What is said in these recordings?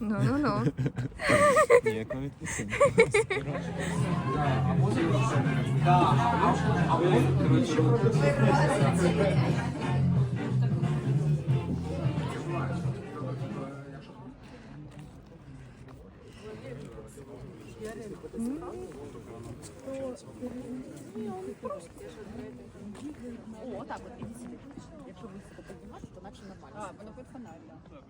Ну, ну, ну. Ніякого відпочинку. О, так от ідіть сюди. Якщо високо піднімати, то наче нормально. А, воно під фонарь, так.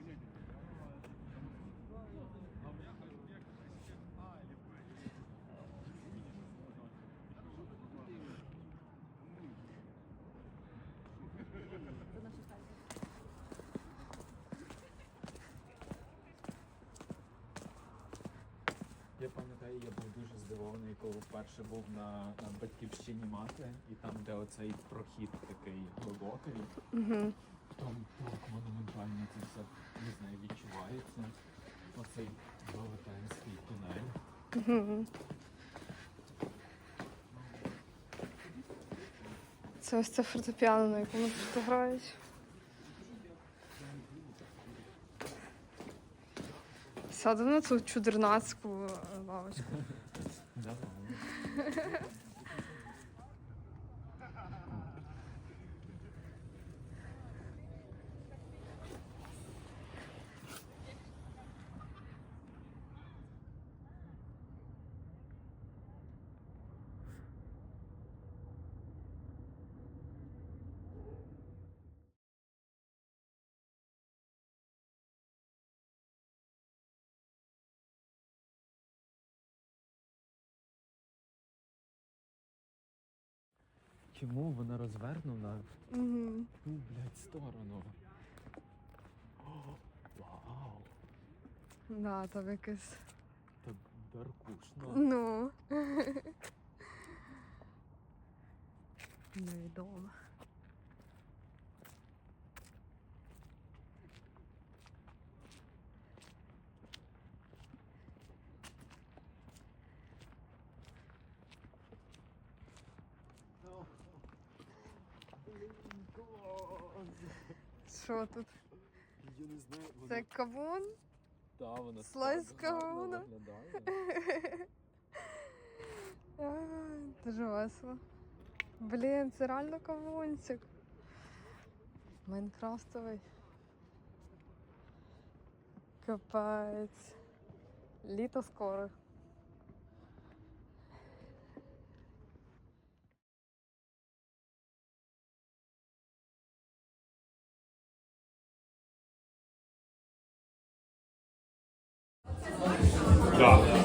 Я пам'ятаю, я був дуже здивований, коли вперше був на, на батьківщині мати, і там, де оцей прохід такий глибокий, Угу. там так монументально це все не знаю, відчувається. Оцей велетенський тунель. Угу. Це ось це фортепіано, на якому тут грають. Сяду на цю чудернацьку Oh, I. Чому вона розвернена Угу. в ту, блядь, сторону? О, вау! Да, там якесь. Так даркушно. Ну. Невідомо. Що тут? Я не знаю, Це кавун? Та, вона слайс кавуна. Дуже весело. Блін, це реально кавунчик. Майнкрафтовий. Капець. Літо скоро. Да.